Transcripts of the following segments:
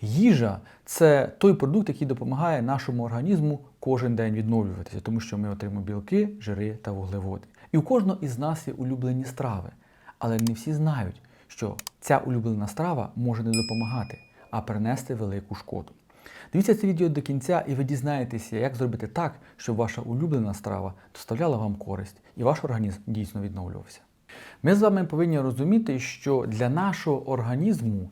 Їжа це той продукт, який допомагає нашому організму кожен день відновлюватися, тому що ми отримуємо білки, жири та вуглеводи. І у кожного із нас є улюблені страви. Але не всі знають, що ця улюблена страва може не допомагати, а принести велику шкоду. Дивіться це відео до кінця, і ви дізнаєтеся, як зробити так, щоб ваша улюблена страва доставляла вам користь і ваш організм дійсно відновлювався. Ми з вами повинні розуміти, що для нашого організму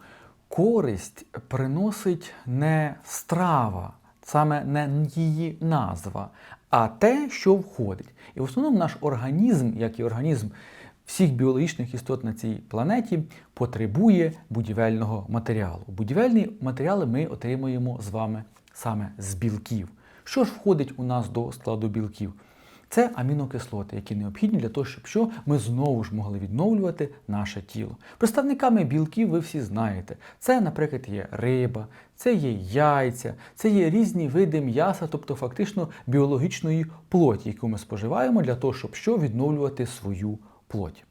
користь приносить не страва, саме не її назва, а те, що входить. І в основному наш організм, як і організм всіх біологічних істот на цій планеті, потребує будівельного матеріалу. Будівельні матеріали ми отримуємо з вами саме з білків. Що ж входить у нас до складу білків? Це амінокислоти, які необхідні для того, щоб що ми знову ж могли відновлювати наше тіло. Представниками білків ви всі знаєте. Це, наприклад, є риба, це є яйця, це є різні види м'яса, тобто фактично біологічної плоті, яку ми споживаємо для того, щоб що відновлювати свою плоть.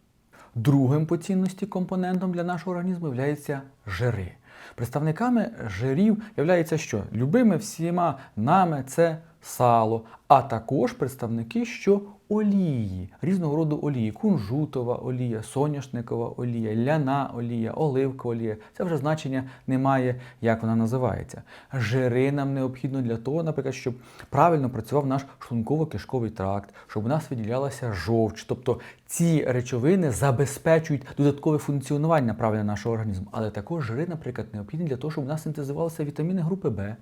Другим по цінності компонентом для нашого організму є жири. Представниками жирів являється що? Любими всіма нами це сало, а також представники, що олії, різного роду олії, кунжутова олія, соняшникова олія, ляна олія, оливкова олія. Це вже значення не має, як вона називається. Жири нам необхідно для того, наприклад, щоб правильно працював наш шлунково-кишковий тракт, щоб у нас виділялася жовч. Тобто ці речовини забезпечують додаткове функціонування правильно нашого організму. Але також жири, наприклад, необхідні для того, щоб у нас синтезувалися вітаміни групи Б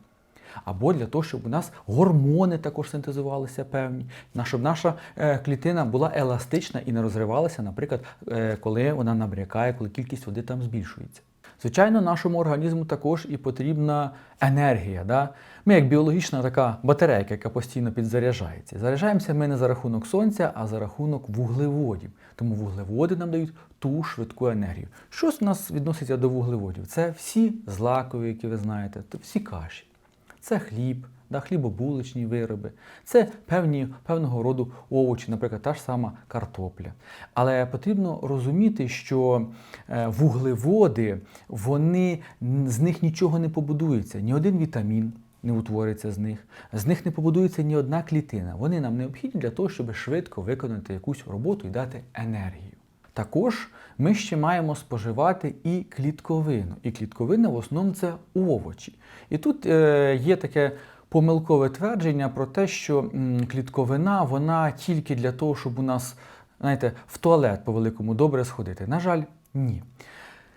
або для того, щоб у нас гормони також синтезувалися певні, щоб наша е, клітина була еластична і не розривалася, наприклад, е, коли вона набрякає, коли кількість води там збільшується. Звичайно, нашому організму також і потрібна енергія. Да? Ми як біологічна така батарейка, яка постійно підзаряджається. Заряджаємося ми не за рахунок сонця, а за рахунок вуглеводів. Тому вуглеводи нам дають ту швидку енергію. Що у нас відноситься до вуглеводів? Це всі злакові, які ви знаєте, всі каші. Це хліб, да, хлібобуличні вироби, це певні, певного роду овочі, наприклад, та ж сама картопля. Але потрібно розуміти, що е, вуглеводи, вони з них нічого не побудується, ні один вітамін. Не утвориться з них, з них не побудується ні одна клітина. Вони нам необхідні для того, щоб швидко виконати якусь роботу і дати енергію. Також ми ще маємо споживати і клітковину. І клітковина в основному це овочі. І тут е, є таке помилкове твердження про те, що клітковина вона тільки для того, щоб у нас, знаєте, в туалет по-великому добре сходити. На жаль, ні.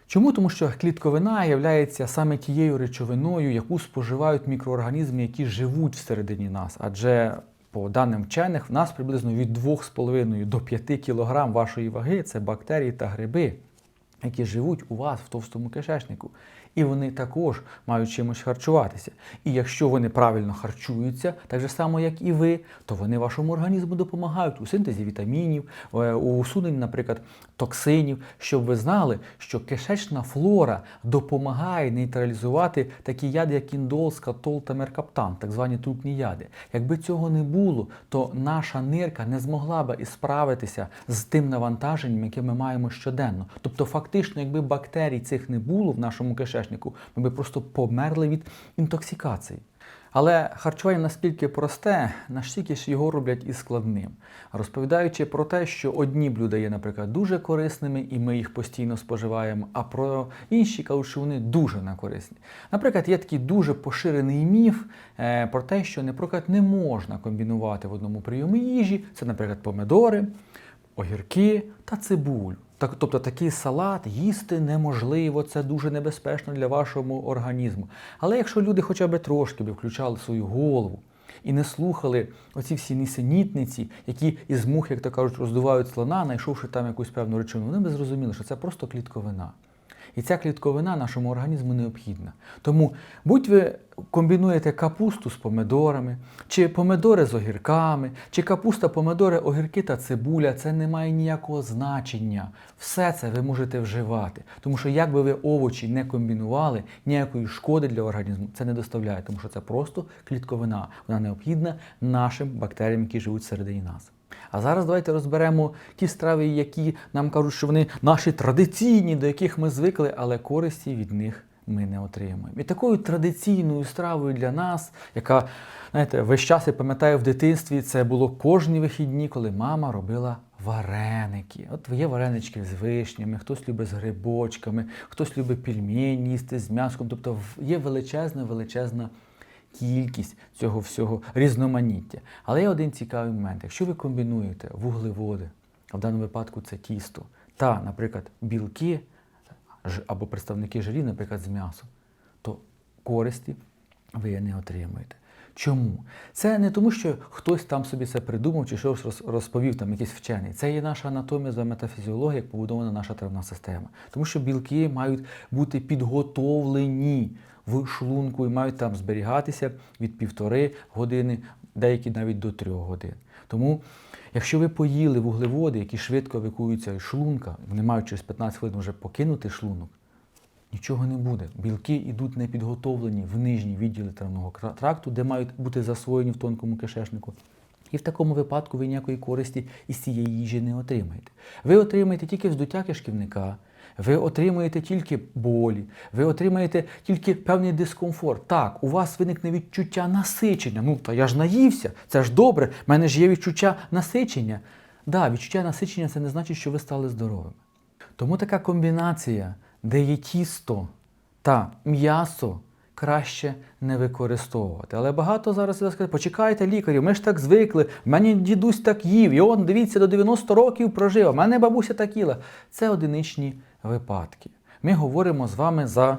Чому? Тому що клітковина є саме тією речовиною, яку споживають мікроорганізми, які живуть всередині нас. Адже по даним вчених, в нас приблизно від 2,5 до 5 кг вашої ваги це бактерії та гриби, які живуть у вас в товстому кишечнику. І вони також мають чимось харчуватися. І якщо вони правильно харчуються, так же само, як і ви, то вони вашому організму допомагають у синтезі вітамінів, е, у усуненні, наприклад, токсинів, щоб ви знали, що кишечна флора допомагає нейтралізувати такі яди, як індол, скатол та меркаптан, так звані трупні яди. Якби цього не було, то наша нирка не змогла би і справитися з тим навантаженням, яке ми маємо щоденно. Тобто, фактично, якби бактерій цих не було в нашому кишечнику, ми би просто померли від інтоксикації. Але харчування наскільки просте, настільки ж його роблять і складним. Розповідаючи про те, що одні блюда є, наприклад, дуже корисними, і ми їх постійно споживаємо, а про інші кажуть, що вони дуже некорисні. Наприклад, є такий дуже поширений міф е, про те, що, наприклад, не можна комбінувати в одному прийомі їжі. Це, наприклад, помидори, огірки та цибулю. Так, тобто такий салат їсти неможливо, це дуже небезпечно для вашого організму. Але якщо люди хоча б трошки б включали свою голову і не слухали оці всі нісенітниці, які із мух, як то кажуть, роздувають слона, знайшовши там якусь певну речовину, вони би зрозуміли, що це просто клітковина. І ця клітковина нашому організму необхідна. Тому будь ви комбінуєте капусту з помидорами, чи помидори з огірками, чи капуста, помидори, огірки та цибуля, це не має ніякого значення. Все це ви можете вживати. Тому що як би ви овочі не комбінували, ніякої шкоди для організму це не доставляє, тому що це просто клітковина. Вона необхідна нашим бактеріям, які живуть всередині нас. А зараз давайте розберемо ті страви, які нам кажуть, що вони наші традиційні, до яких ми звикли, але користі від них ми не отримуємо. І такою традиційною стравою для нас, яка, знаєте, весь час я пам'ятаю в дитинстві, це було кожні вихідні, коли мама робила вареники. От є варенички з вишнями, хтось любить з грибочками, хтось любить пельмені їсти з м'яском. Тобто є величезна, величезна кількість цього всього різноманіття. Але є один цікавий момент. Якщо ви комбінуєте вуглеводи, а в даному випадку це тісто, та, наприклад, білки або представники жирів, наприклад, з м'ясом, то користі ви не отримуєте. Чому? Це не тому, що хтось там собі це придумав чи щось роз- розповів там якийсь вчений. Це є наша анатомія з метафізіологія, як побудована наша травна система. Тому що білки мають бути підготовлені в шлунку і мають там зберігатися від півтори години, деякі навіть до трьох годин. Тому, якщо ви поїли вуглеводи, які швидко евакуюються із шлунка, вони мають через 15 хвилин вже покинути шлунок, Нічого не буде. Білки йдуть не підготовлені в нижні відділи травного тракту, де мають бути засвоєні в тонкому кишечнику. І в такому випадку ви ніякої користі із цієї їжі не отримаєте. Ви отримаєте тільки вздуття кишківника, ви отримуєте тільки болі, ви отримаєте тільки певний дискомфорт. Так, у вас виникне відчуття насичення. Ну, та я ж наївся, це ж добре, в мене ж є відчуття насичення. Да, відчуття насичення це не значить, що ви стали здоровими. Тому така комбінація, де є тісто та м'ясо, краще не використовувати. Але багато зараз скажуть, почекайте лікарів, ми ж так звикли, в мене дідусь так їв, і он, дивіться, до 90 років прожив, в мене бабуся так їла. Це одиничні випадки. Ми говоримо з вами за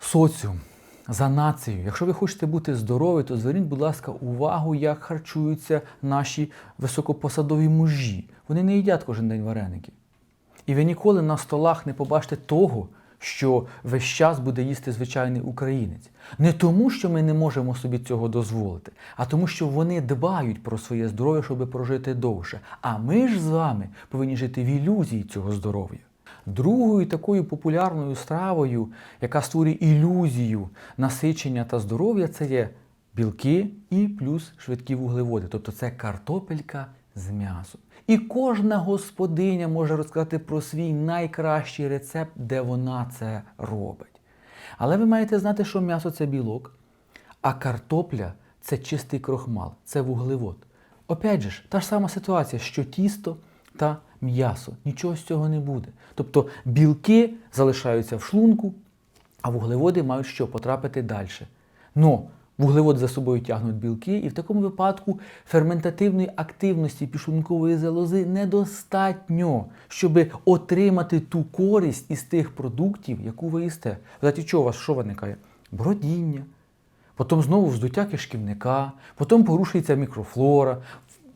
соціум, за націю. Якщо ви хочете бути здорові, то зверніть, будь ласка, увагу, як харчуються наші високопосадові мужі. Вони не їдять кожен день вареники. І ви ніколи на столах не побачите того, що весь час буде їсти звичайний українець. Не тому, що ми не можемо собі цього дозволити, а тому, що вони дбають про своє здоров'я, щоб прожити довше. А ми ж з вами повинні жити в ілюзії цього здоров'я. Другою такою популярною стравою, яка створює ілюзію насичення та здоров'я, це є білки і плюс швидкі вуглеводи. Тобто це картопелька з м'ясом. І кожна господиня може розказати про свій найкращий рецепт, де вона це робить. Але ви маєте знати, що м'ясо це білок, а картопля це чистий крохмал, це вуглевод. Опять же та ж сама ситуація, що тісто та м'ясо. Нічого з цього не буде. Тобто білки залишаються в шлунку, а вуглеводи мають що потрапити далі. Но вуглеводи за собою тягнуть білки, і в такому випадку ферментативної активності підшлункової залози недостатньо, щоб отримати ту користь із тих продуктів, яку ви їсте. Знаєте, що у вас що виникає? Бродіння, потім знову вздуття кишківника, потім порушується мікрофлора.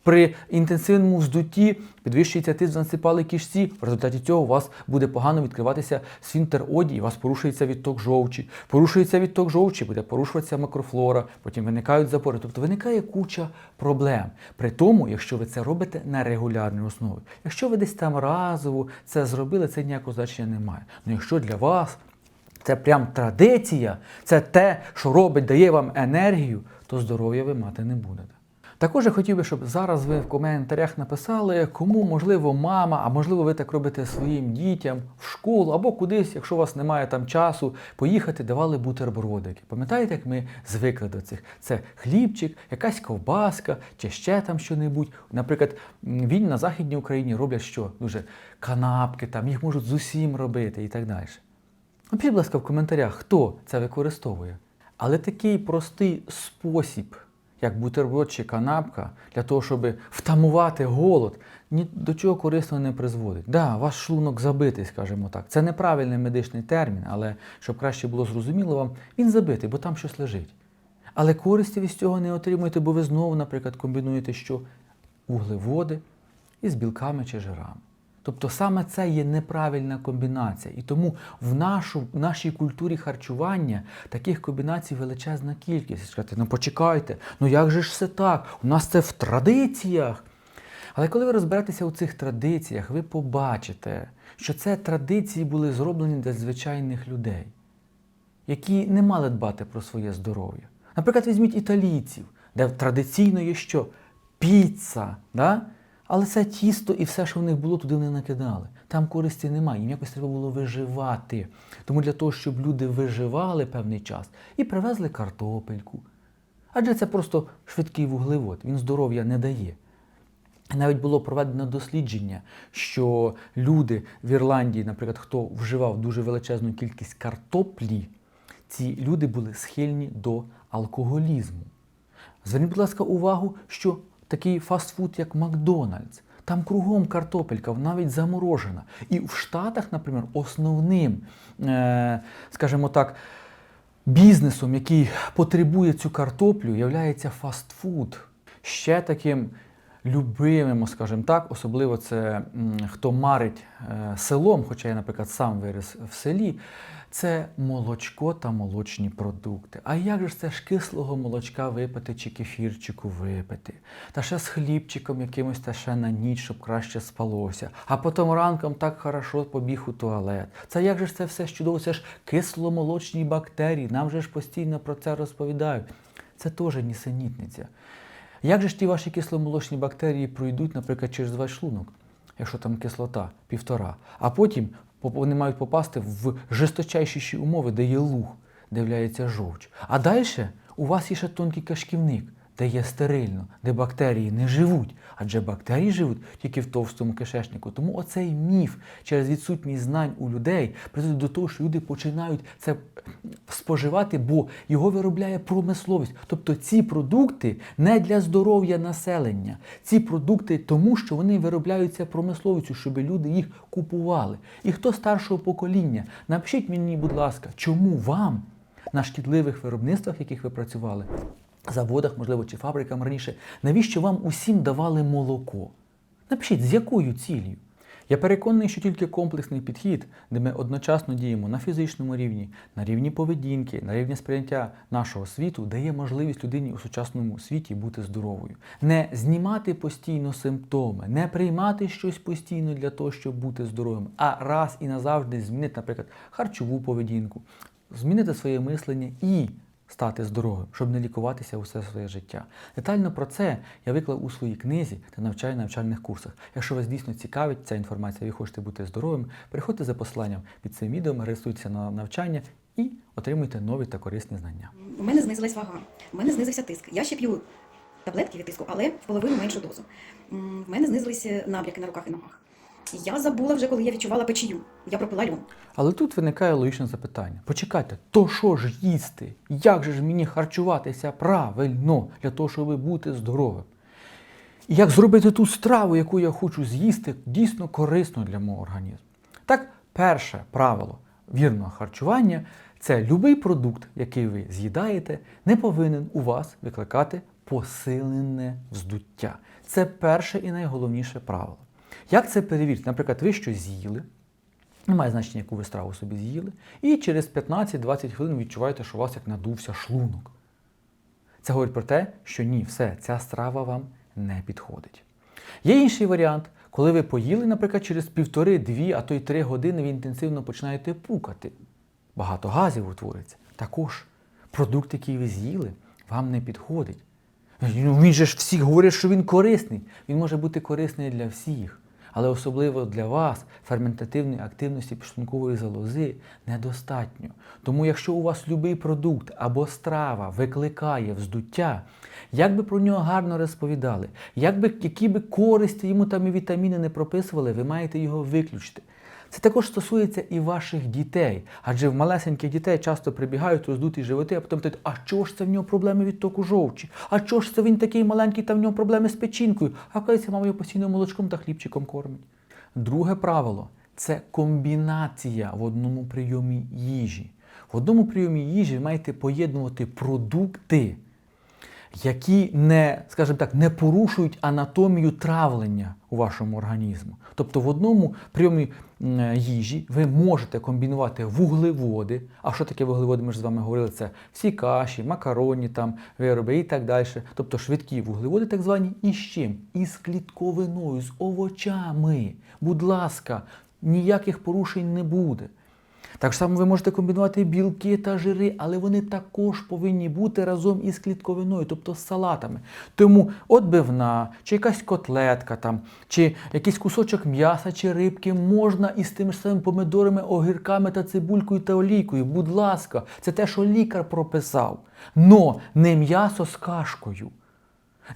При інтенсивному вздутті підвищується тиск в насипалій кишці. В результаті цього у вас буде погано відкриватися сфінктер оді, і у вас порушується відток жовчі. Порушується відток жовчі, буде порушуватися мікрофлора, потім виникають запори. Тобто виникає куча проблем. При тому, якщо ви це робите на регулярній основі. Якщо ви десь там разово це зробили, це ніякого значення немає. Ну якщо для вас це прям традиція, це те, що робить, дає вам енергію, то здоров'я ви мати не будете. Також я хотів би, щоб зараз ви в коментарях написали, кому, можливо, мама, а можливо, ви так робите своїм дітям в школу або кудись, якщо у вас немає там часу, поїхати, давали бутербродики. Пам'ятаєте, як ми звикли до цих? Це хлібчик, якась ковбаска чи ще там що-небудь. Наприклад, він на Західній Україні роблять що? Дуже канапки, там їх можуть з усім робити і так далі. Напишіть, будь ласка, в коментарях, хто це використовує. Але такий простий спосіб, як бутерброд чи канапка, для того, щоб втамувати голод, ні до чого корисного не призводить. Да, ваш шлунок забитий, скажімо так. Це неправильний медичний термін, але щоб краще було зрозуміло вам, він забитий, бо там щось лежить. Але користі з цього не отримуєте, бо ви знову, наприклад, комбінуєте що? Вуглеводи із білками чи жирами. Тобто саме це є неправильна комбінація. І тому в, нашу, в нашій культурі харчування таких комбінацій величезна кількість. Сказати, ну почекайте, ну як же ж все так? У нас це в традиціях. Але коли ви розберетеся у цих традиціях, ви побачите, що це традиції були зроблені для звичайних людей, які не мали дбати про своє здоров'я. Наприклад, візьміть італійців, де традиційно є що? Піца. Да? Але це тісто і все, що в них було, туди вони накидали. Там користі немає, їм якось треба було виживати. Тому для того, щоб люди виживали певний час, і привезли картопельку. Адже це просто швидкий вуглевод, він здоров'я не дає. Навіть було проведено дослідження, що люди в Ірландії, наприклад, хто вживав дуже величезну кількість картоплі, ці люди були схильні до алкоголізму. Зверніть, будь ласка, увагу, що такий фастфуд, як Макдональдс, там кругом картопелька, навіть заморожена. І в Штатах, наприклад, основним, е, скажімо так, бізнесом, який потребує цю картоплю, є фастфуд. Ще таким любимим, скажімо так, особливо це хто марить е, селом, хоча я, наприклад, сам виріс в селі, це молочко та молочні продукти. А як же це ж кислого молочка випити чи кефірчику випити? Та ще з хлібчиком якимось та ще на ніч, щоб краще спалося. А потім ранком так хорошо побіг у туалет. Це як же ж це все чудово? Це ж кисломолочні бактерії. Нам же ж постійно про це розповідають. Це теж нісенітниця. Як же ж ті ваші кисломолочні бактерії пройдуть, наприклад, через ваш шлунок, якщо там кислота півтора, а потім вони мають попасти в жесточайші умови, де є луг, де являється жовч. А далі у вас є ще тонкий кишківник, де є стерильно, де бактерії не живуть, адже бактерії живуть тільки в товстому кишечнику. Тому оцей міф через відсутність знань у людей призводить до того, що люди починають це споживати, бо його виробляє промисловість. Тобто ці продукти не для здоров'я населення. Ці продукти тому, що вони виробляються промисловістю, щоб люди їх купували. І хто старшого покоління, напишіть мені, будь ласка, чому вам на шкідливих виробництвах, яких ви працювали, заводах, можливо, чи фабрикам раніше, навіщо вам усім давали молоко? Напишіть, з якою ціллю? Я переконаний, що тільки комплексний підхід, де ми одночасно діємо на фізичному рівні, на рівні поведінки, на рівні сприйняття нашого світу, дає можливість людині у сучасному світі бути здоровою. Не знімати постійно симптоми, не приймати щось постійно для того, щоб бути здоровим, а раз і назавжди змінити, наприклад, харчову поведінку, змінити своє мислення і стати здоровим, щоб не лікуватися усе своє життя. Детально про це я виклав у своїй книзі та навчаю на навчальних курсах. Якщо вас дійсно цікавить ця інформація, ви хочете бути здоровим, переходьте за посиланням під цим відео, реєструйтеся на навчання і отримуйте нові та корисні знання. У мене знизилась вага, у мене знизився тиск. Я ще п'ю таблетки від тиску, але в половину меншу дозу. В мене знизилися набряки на руках і ногах. Я забула вже, коли я відчувала печію. Я пропила льон. Але тут виникає логічне запитання: почекайте, то що ж їсти? Як же ж мені харчуватися правильно для того, щоб бути здоровим? І як зробити ту страву, яку я хочу з'їсти, дійсно корисно для мого організму? Так, перше правило вірного харчування це будь-який продукт, який ви з'їдаєте, не повинен у вас викликати посилене вздуття. Це перше і найголовніше правило. Як це перевірити? Наприклад, ви щось з'їли, немає значення, яку ви страву собі з'їли, і через 15-20 хвилин відчуваєте, що у вас як надувся шлунок. Це говорить про те, що ні, все, ця страва вам не підходить. Є інший варіант, коли ви поїли, наприклад, через півтори-дві, а то й три години ви інтенсивно починаєте пукати. Багато газів утвориться. Також продукт, який ви з'їли, вам не підходить. Ну, Він же ж всі говорять, що він корисний. Він може бути корисний для всіх. Але особливо для вас ферментативної активності підшлункової залози недостатньо. Тому якщо у вас будь-який продукт або страва викликає вздуття, як би про нього гарно розповідали, як би, які би користі йому там і вітаміни не прописували, ви маєте його виключити. Це також стосується і ваших дітей, адже в малесеньких дітей часто прибігають роздуті животи, а потім питають, а чого ж це в нього проблеми від току жовчі? А чого ж це він такий маленький, та в нього проблеми з печінкою? А це мама його постійно молочком та хлібчиком кормить. Друге правило це комбінація в одному прийомі їжі. В одному прийомі їжі маєте поєднувати продукти, які не, скажімо так, не порушують анатомію травлення у вашому організму. Тобто в одному прийомі їжі ви можете комбінувати вуглеводи. А що таке вуглеводи? Ми ж з вами говорили, це всі каші, макаронні там вироби і так далі. Тобто швидкі вуглеводи, так звані, і з чим? Із клітковиною, з овочами. Будь ласка, ніяких порушень не буде. Так само ви можете комбінувати білки та жири, але вони також повинні бути разом із клітковиною, тобто з салатами. Тому отбивна, чи якась котлетка, там, чи якийсь кусочок м'яса чи рибки можна із тими ж самими помидорами, огірками та цибулькою та олійкою. Будь ласка, це те, що лікар прописав. Но не м'ясо з кашкою.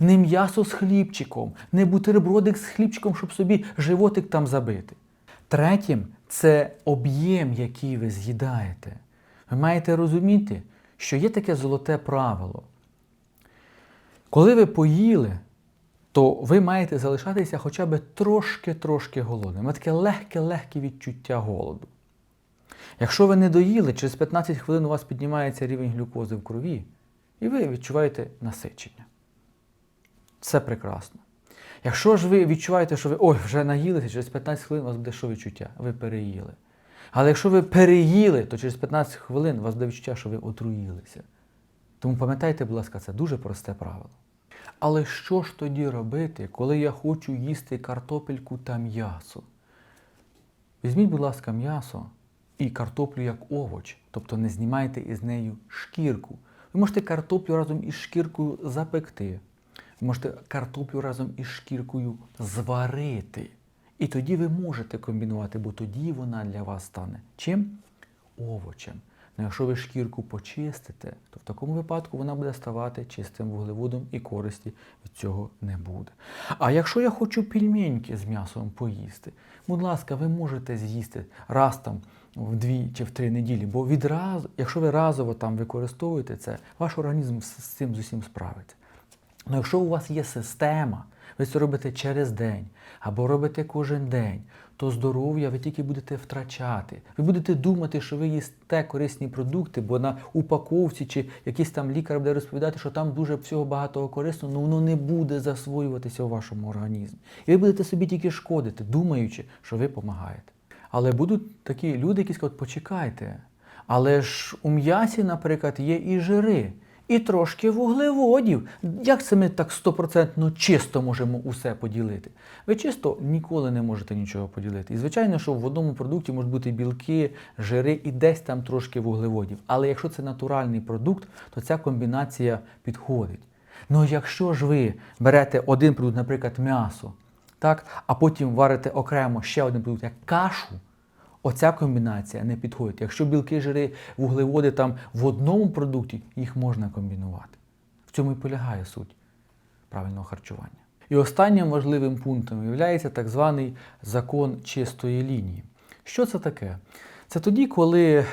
Не м'ясо з хлібчиком, не бутербродик з хлібчиком, щоб собі животик там забити. Третім це об'єм, який ви з'їдаєте. Ви маєте розуміти, що є таке золоте правило. Коли ви поїли, то ви маєте залишатися хоча б трошки-трошки голодним. Таке легке-легке відчуття голоду. Якщо ви не доїли, через 15 хвилин у вас піднімається рівень глюкози в крові, і ви відчуваєте насичення. Це прекрасно. Якщо ж ви відчуваєте, що ви ой, вже наїлися, через 15 хвилин у вас буде що відчуття? Ви переїли. Але якщо ви переїли, то через 15 хвилин у вас буде відчуття, що ви отруїлися. Тому пам'ятайте, будь ласка, це дуже просте правило. Але що ж тоді робити, коли я хочу їсти картопельку та м'ясо? Візьміть, будь ласка, м'ясо і картоплю як овоч, тобто не знімайте із нею шкірку. Ви можете картоплю разом із шкіркою запекти. Ви можете картоплю разом із шкіркою зварити. І тоді ви можете комбінувати, бо тоді вона для вас стане чим? Овочем. Ну, якщо ви шкірку почистите, то в такому випадку вона буде ставати чистим вуглеводом і користі від цього не буде. А якщо я хочу пельменьки з м'ясом поїсти, будь ласка, ви можете з'їсти раз там в дві чи в три неділі, бо відразу, якщо ви разово там використовуєте це, ваш організм з цим з усім справиться. Ну, якщо у вас є система, ви це робите через день або робите кожен день, то здоров'я ви тільки будете втрачати. Ви будете думати, що ви їсте корисні продукти, бо на упаковці чи якийсь там лікар буде розповідати, що там дуже всього багатого корисного, але воно не буде засвоюватися у вашому організмі. І ви будете собі тільки шкодити, думаючи, що ви допомагаєте. Але будуть такі люди, які скажуть, почекайте. Але ж у м'ясі, наприклад, є і жири, і трошки вуглеводів. Як це ми так стопроцентно чисто можемо усе поділити? Ви чисто ніколи не можете нічого поділити. І звичайно, що в одному продукті можуть бути білки, жири і десь там трошки вуглеводів. Але якщо це натуральний продукт, то ця комбінація підходить. Ну якщо ж ви берете один продукт, наприклад, м'ясо, так, а потім варите окремо ще один продукт, як кашу, оця комбінація не підходить. Якщо білки, жири, вуглеводи там в одному продукті, їх можна комбінувати. В цьому і полягає суть правильного харчування. І останнім важливим пунктом є так званий закон чистої лінії. Що це таке? Це тоді, коли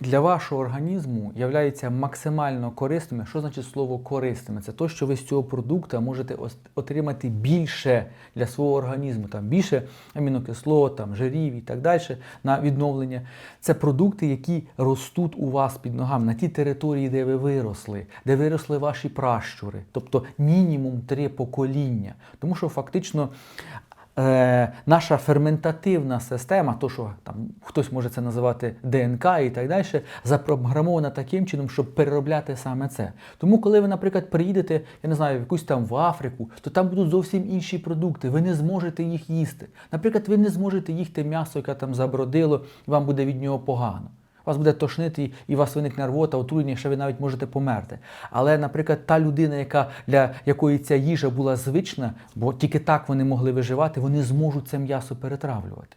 для вашого організму являється максимально корисними. Що значить слово корисними? Це те, що ви з цього продукту можете отримати більше для свого організму, там більше амінокислот, там, жирів і так далі на відновлення. Це продукти, які ростуть у вас під ногами на тій території, де ви виросли, де виросли ваші пращури, тобто мінімум три покоління. Тому що фактично е, наша ферментативна система, то що там хтось може це називати ДНК і так далі, запрограмована таким чином, щоб переробляти саме це. Тому, коли ви, наприклад, приїдете, я не знаю, в якусь там в Африку, то там будуть зовсім інші продукти. Ви не зможете їх їсти. Наприклад, ви не зможете їсти м'ясо, яке там забродило, вам буде від нього погано. Вас буде тошнити, і у вас виникне рвота, отруєння, що ви навіть можете померти. Але, наприклад, та людина, яка для якої ця їжа була звична, бо тільки так вони могли виживати, вони зможуть це м'ясо перетравлювати.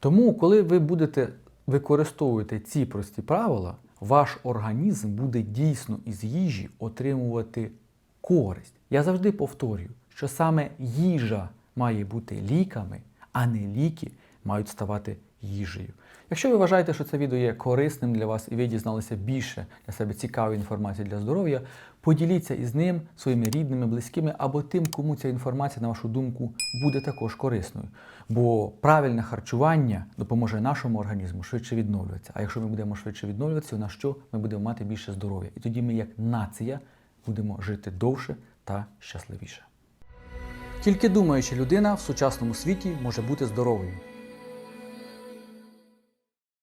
Тому, коли ви будете використовувати ці прості правила, ваш організм буде дійсно із їжі отримувати користь. Я завжди повторюю, що саме їжа має бути ліками, а не ліки мають ставати їжею. Якщо ви вважаєте, що це відео є корисним для вас і ви дізналися більше для себе цікавої інформації для здоров'я, поділіться із ним своїми рідними, близькими або тим, кому ця інформація, на вашу думку, буде також корисною. Бо правильне харчування допоможе нашому організму швидше відновлюватися. А якщо ми будемо швидше відновлюватися, на що ми будемо мати більше здоров'я? І тоді ми, як нація, будемо жити довше та щасливіше. Тільки думаюча людина в сучасному світі може бути здоровою.